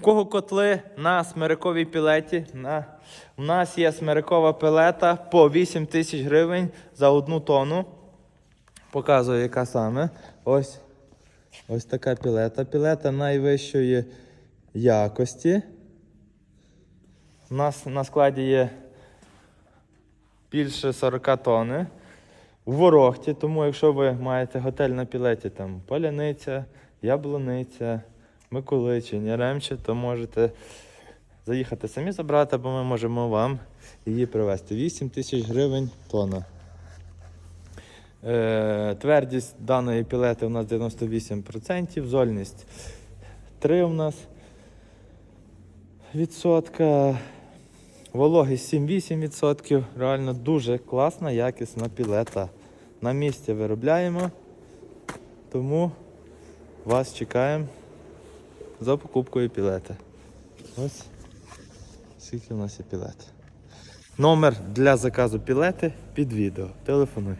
кого котли на смириковій пілеті? На... У нас є смирикова пілета по 8 тисяч гривень за одну тонну. Показую, яка саме. Ось, ось така пілета. Пілета найвищої якості. У нас на складі є більше 40 тонн. У Ворохті, тому якщо ви маєте готель на пілеті, там Поляниця, Яблуниця, Миколичин, Яремче, то можете заїхати самі забрати, або ми можемо вам її привезти. 8 тисяч гривень тонна. Е, твердість даної пілети у нас 98%, зольність 3 у нас відсотка. Вологість 7-8%. Реально дуже класна, якісна пілета. На місці виробляємо. Тому вас чекаємо за покупкою пілета. Ось скільки у нас є пілет. Номер для заказу пілети під відео. Телефонуй.